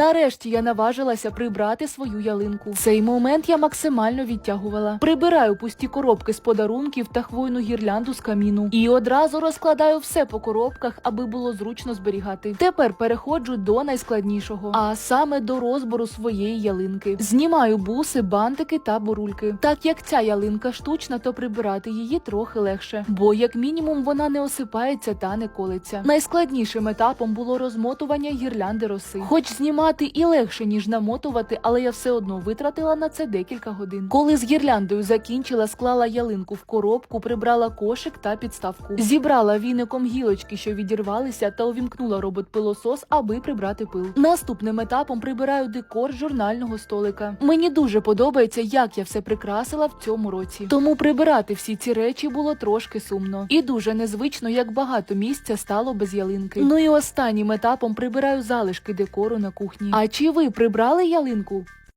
Нарешті я наважилася прибрати свою ялинку. Цей момент я максимально відтягувала. Прибираю пусті коробки з подарунків та хвойну гірлянду з каміну. І одразу розкладаю все по коробках, аби було зручно зберігати. Тепер переходжу до найскладнішого, а саме до розбору своєї ялинки. Знімаю буси, бантики та бурульки. Так як ця ялинка штучна, то прибирати її трохи легше, бо як мінімум вона не осипається та не колиться. Найскладнішим етапом було розмотування гірлянди роси. Хоч знімати і легше, ніж намотувати, але я все одно витратила на це декілька годин. Коли з гірляндою закінчила, склала ялинку в коробку, прибрала кошик та підставку. Зібрала віником гілочки, що відірвалися, та увімкнула робот-пилосос, аби прибрати пил. Наступним етапом прибираю декор журнального столика. Мені дуже подобається, як я все прикрасила в цьому році. Тому прибирати всі ці речі було трошки сумно. І дуже незвично, як багато місця стало без ялинки. Ну і останнім етапом прибираю залишки декору на кухні. А чи ви прибрали ялинку?